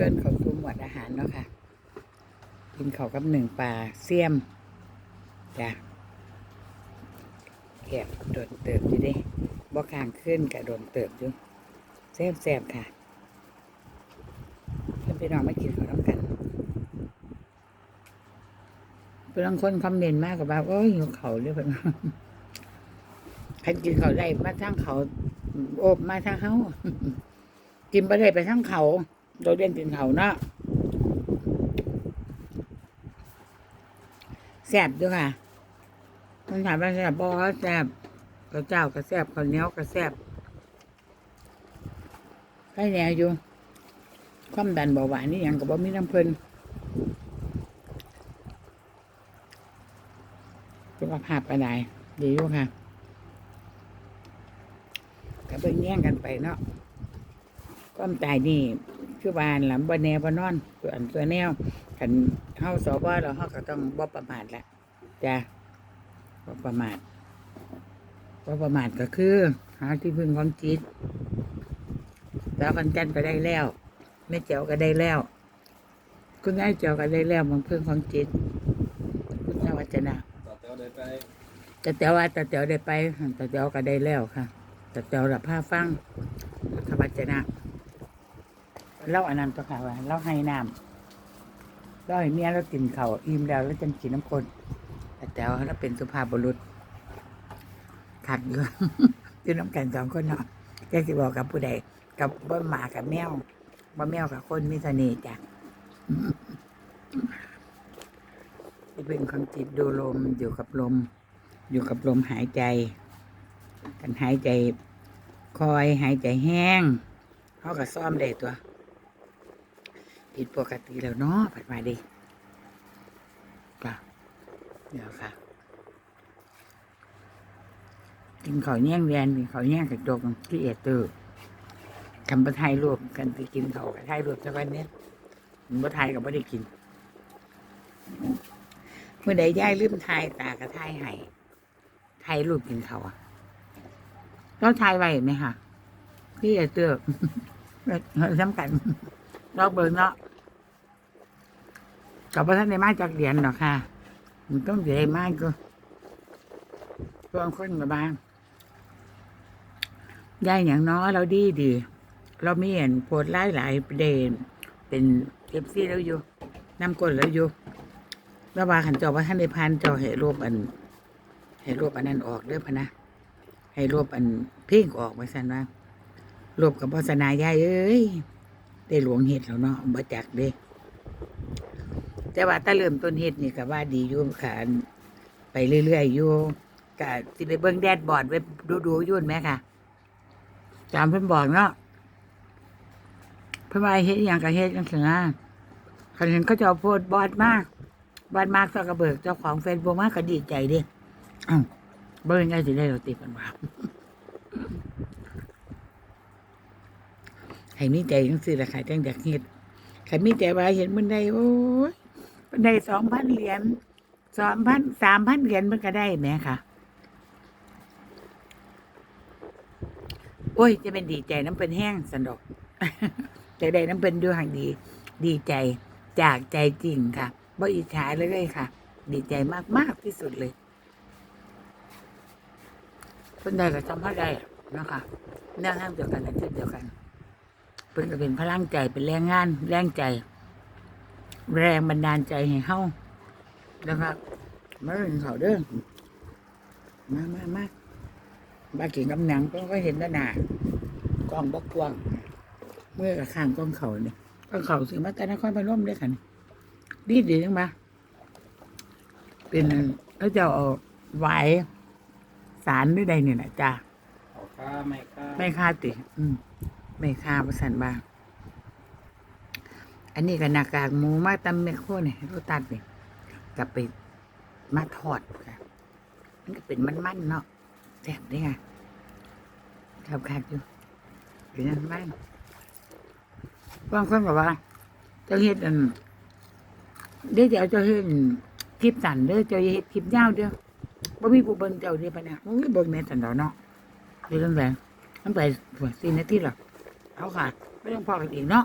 เกินเขาสู่หมวดอาหารเนาะค่ะ กินเขากับหนึ่งปลาเสี่ยมจ้ะแกบโดนเติบอยู่ดิบ่คางขึ้นกับโดนเติบอยู่แซ่บแซ่บๆค่ะเพื่อนพี่น้องมากินข้าวน้ำกันเพื่อนบางคนคอมเมนต์มากกับว่าโอ้ยหิวเขาเรียกว่าใครกินเขาได้มาทางเขาโอบมาทางเขากินไปได้ไปทางเขา โดยเด่นกินเขาเนาะแซ่บด้วยค่ะมันถามว่าแซ่บบอแซ่บข้าวเจ้าก็แซ่บข้าวเหนียวก็แซ่บใครแนวอยู่ ความดันเบาหวานนี่ยังกับบ่มีน้ำเพลินสุขภาพอะไรดีอยู่ค่ะก็เบิ่งแย่งกันไปเนาะความตายนี่ คือวานหลังบ่แนบ่นอนตัวอันตัวแนวกันเฮาสอบว่าเราเฮาก็ต้องบ่ประมาทแหละจ้ะบ่ประมาทบ่ประมาทก็คือ หาที่พึ่งของจิตแล้วกันจันก็ได้แล้วแม่เจ้าก็ได้แล้ว คุณนายเจ้าก็ได้แล้วมันพื่อนของจิต คุณนาวัจนะต่อแถวเดินไปต่เจ้าว่าแต่เจ้าได้ไปแต่เจ้าก็ได้แล้วค่ะแต่เจ้ารับผ้าฟังพุทธวัจนะ เล่าอันนั้นตัวค่ะว่าเล่าให้น้ำเล่าให้เมียเรากินเขาวอิ่มแล้วแล้วจังกินน้ำคนแต่เจ้าเราเป็นสุภาพบุรุษขัดอยู่อยู่น้ำกันสองคนเนาะแกสิบอกกับผู้ใดกับบ่หมากับแมวบ่แมวกับคนมีเสน่ห์จ้ะเป็นความจิตดูลมอยู่กับลม อยู่กับลมหายใจกันหายใจคอยหายใจแห้งเขาก็ซ่อมได้ตัว ผิดปกติแล้วเนาะผัดมาดิจ้ะเดี๋ยวค่ะ กินข้าวแย่งเรียนกินข้าวแย่งกระจกที่เอเตอร์คำประทายรวมกันไปกินข้าวกับทายรวมสักวันเนี้ยมันประทายกับไม่ได้กิน เมื่อใดย่ายลืมทายตากระทายให้ทายรูปกินเขาวอะเราทายไว้ไหมคะพี่เอเตอร์สำคัญลอกเบิร์เนาะ กับพระท่านในมาจากเหรียญหรอกค่ะมันต้องอยู่ในมากก็เพื่อนคนกับบ้าง ได้อย่างน้อยเราดีดี เราไมีเห็นโพดไล่หลายประเด็น เป็นเอฟซีแล้วอยู่นำกดแล้วอยู่แล้วว่าขันจอว่าท่านในพันจอให้รูปอัน ให้รูปอันนั้นออกเด้อพะนะ ให้รูปอันเพ่งออกไว้สันว่ารูปกับโฆษณายายเอ้ยได้หลวงเห็ดแล้วเนาะบ่จักเด้ แต่ว่าถ้าเริ่มต้นเห็ดนี่ก็ว่าดีอยู่ค่ะอันไปเรื่อยๆอยู่ก็สิไปเบิ่งแดดบอร์ดไว้ดูๆยุ่นไหมค่ะตามเพิ่นบอกเนาะเพิ่นว่าเฮ็ดอย่างกับเฮ็ดจังซี่นะคันเห็นเขาจะเอาโพดบอดมากบอดมากซอกกระเบิกเจ้าของเฟซบุ๊กมากก็ดีใจดิเบิ่งได้สิได้เราติดกันว่าให้มีใจจังซี่ล่ะค่ะจังอยากเฮ็ดใครมีใจว่าเห็นมันได้โอ้ย ได้สองพันเหรียญสองพันสามพันเหรียญมันก็ได้แหมค่ะ โอ้ย จะเป็นดีใจน้ำเป็นแห้งสนดอกจะได้น้ำเป็นด้วยห่างดี ดีใจจากใจจริงค่ะบ่อิจฉาเลยค่ะ ดีใจมากๆที่สุดเลยคนใดก็ทำให้ได้นะคะแนวทางเดียวกันอาชีพเดียวกันเพิ่นก็เป็นพลังใจเป็นแรงงานแรงใจ แรงบันดาลใจให้เฮานะครับมาเรื่องเขาเด้อมามามาบ้ากินกับหนังก็ก็เห็นแล้วหนากล้องบักกวางเมื่อกับข้างกล้องเขาเนี่ยกล้องเขาสิมาแต่นครพนมด้วยกันดีดีจังมาเป็นแล้วจะเอาไหวสารด้วยใดเนี่ยนะจ้าเอาค่าไม่ค่าไม่ค่าติ อืมไม่ค่าประสันบ้าง อันนี้ก็หน้ากากหมูมาตำเมโครเนี่ยรสตัดเนี่ยกลับไปมาทอดค่ะ มันก็เป็นมันๆเนาะแซ่บได้ไงครับคักอยู่เป็นมันมันบางคนบอกว่าเจ้าเฮ็ดอันเดี๋ยวจะเอาเจ้าเฮ็ดคลิปสั้นเด้อเจ้าเฮ็ดคลิปยาวเด้อบ่มีผู้เบิ่งเจ้าเด้อปะเนี่ยมันก็เบิ่งแม่สันดอกเนาะเดี๋ยวตั้งแต่ตั้งแต่สี่นาทีหรอเอาค่ะไม่ต้องพอกันอีกเนาะ